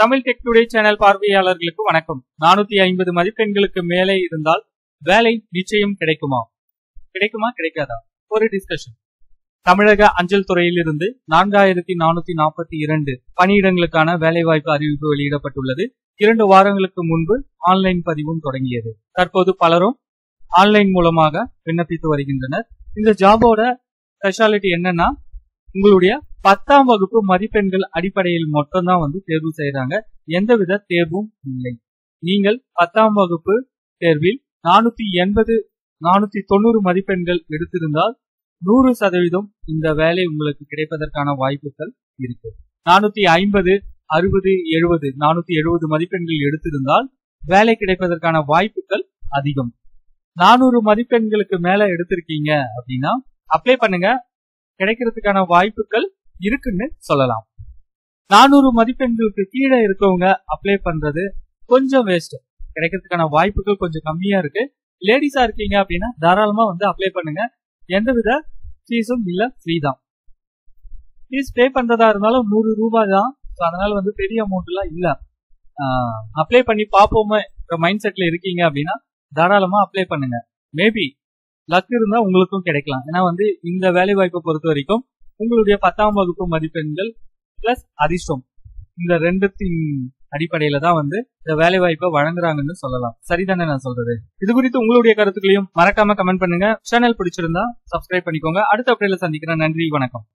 Tamil tech today channel பார்வையாளர்களுக்கு வணக்கம். நானூத்தி ஐம்பது மதிப்பெண்களுக்கு மேலே இருந்தால் வேலை நிச்சயம் கிடைக்குமா? கிடைக்குமா கிடைக்காதா? ஒரு டிஸ்கஷன் தமிழக அஞ்சல் துறையிலிருந்து நான்காயிரத்தி நானூத்தி நாற்பத்தி இரண்டு பணியிடங்களுக்கான வேலைவாய்ப்பு அறிவிப்பு வெளியிடப்பட்டுள்ளது. இரண்டு வாரங்களுக்கு முன்பு ஆன்லைன் பதிவும் தொடங்கியது. தற்போது பலரும் ஆன்லைன் மூலமாக விண்ணப்பித்து வருகின்றனர். இந்த ஜாபோட ஸ்பெஷாலிட்டி என்னன்னா உங்களுடைய பத்தாம் வகுப்பு மதிப்பெண்கள் அடிப்படையில் மட்டும்தான் வந்து தேர்வு செய்யறாங்க எந்தவித தேர்வும் இல்லை. நீங்கள் பத்தாம் வகுப்பு தேர்வில் நானூத்தி எண்பது நானூத்தி தொண்ணூறு மதிப்பெண்கள் எடுத்திருந்தால் நூறு சதவீதம் இந்த வேலை உங்களுக்கு கிடைப்பதற்கான வாய்ப்புகள் இருக்கு. நானூத்தி ஐம்பது அறுபது எழுபது நானூத்தி எழுபது மதிப்பெண்கள் எடுத்திருந்தால் வேலை கிடைப்பதற்கான வாய்ப்புகள் அதிகம். நானூறு மதிப்பெண்களுக்கு மேல எடுத்திருக்கீங்க அப்படின்னா அப்ளை பண்ணுங்க. கிடைக்கிறதுக்கான வாய்ப்புகள் இருக்குன்னு சொல்லலாம். நானூறு மதிப்பெண்களுக்கு கீழே இருக்கவங்க அப்ளை பண்றது கொஞ்சம் வேஸ்ட் கிடைக்கிறதுக்கான வாய்ப்புகள் கொஞ்சம் கம்மியா இருக்கு. லேடிஸா இருக்கீங்க அப்படின்னா தாராளமா வந்து அப்ளை பண்ணுங்க. எந்தவித ஃபீஸும் இல்ல ஃப்ரீ தான். ஃபீஸ் பே பண்றதா இருந்தாலும் நூறு ரூபாய் தான். ஸோ அதனால வந்து பெரிய அமௌண்ட் எல்லாம் இல்ல. அப்ளை பண்ணி பார்ப்போமே மைண்ட் செட்ல இருக்கீங்க அப்படின்னா தாராளமா அப்ளை பண்ணுங்க. மேபி லக் இருந்தா உங்களுக்கும் கிடைக்கலாம். ஏன்னா வந்து இந்த வேலை வாய்ப்பை பொறுத்த வரைக்கும் உங்களுடைய பத்தாம் வகுப்பு மதிப்பெண்கள் பிளஸ் அதிர்ஷ்டம் இந்த ரெண்டுத்தின் அடிப்படையில தான் வந்து இந்த வேலை வாய்ப்பை வழங்குறாங்கன்னு சொல்லலாம். சரிதானே நான் சொல்றது? இது குறித்து உங்களுடைய கருத்துக்களையும் மறக்காம கமெண்ட் பண்ணுங்க. சேனல் பிடிச்சிருந்தா சப்ஸ்கிரைப் பண்ணிக்கோங்க. அடுத்த அப்படியில சந்திக்கிறேன். நன்றி வணக்கம்.